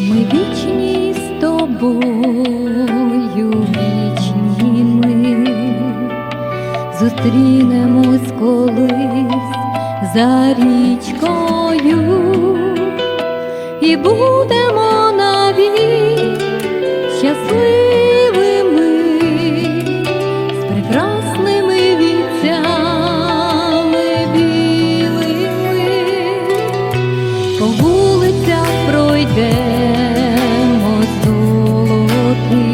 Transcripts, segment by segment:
Ми вічні з тобою, вічні ми, зустрінемось колись за річкою. І будемо пройдемо золоти,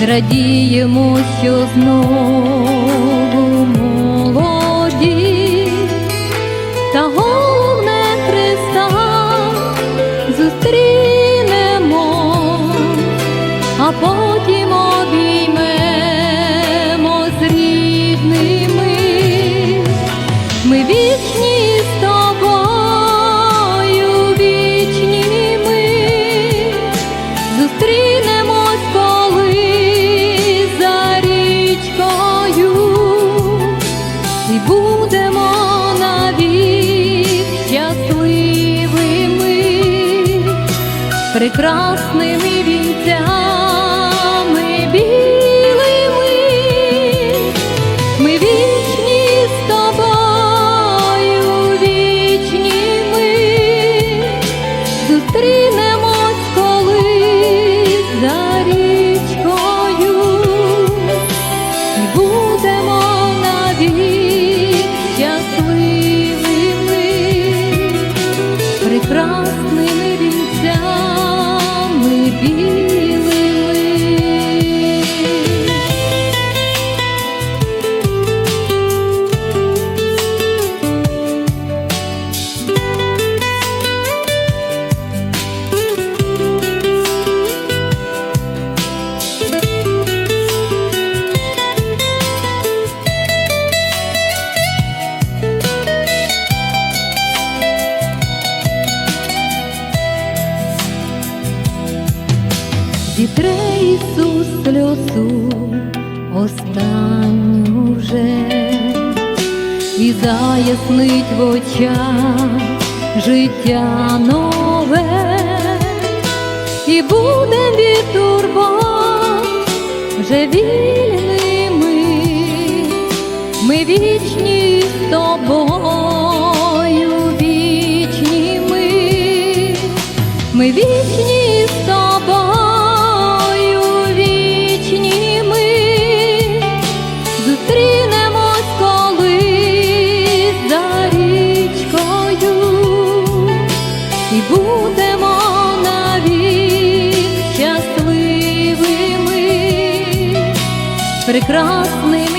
зрадіємо, що знову молоді, та головне Христа зустрінемо, а потім обіймемо з рідними. Ми вічні прекрасними вінцями білими. Ми вічні з тобою, вічні ми, зустрінемось колись за річкою. І будемо навік щасливими, прекрасними Зітре Ісус сльозу останню вже. І заяснить в очах життя нове, і будем від турбот вже вільними, ми вічні з тобою, вічні ми, ми вічні з тобою, будемо навік щасливими, прекрасними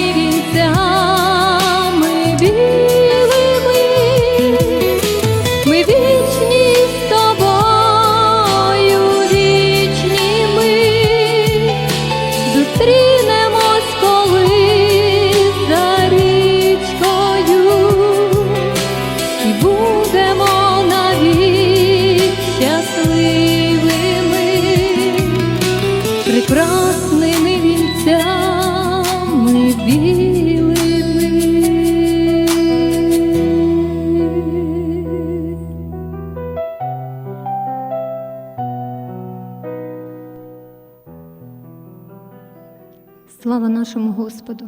щасливими, прекрасними вінцями білими. Слава нашому Господу!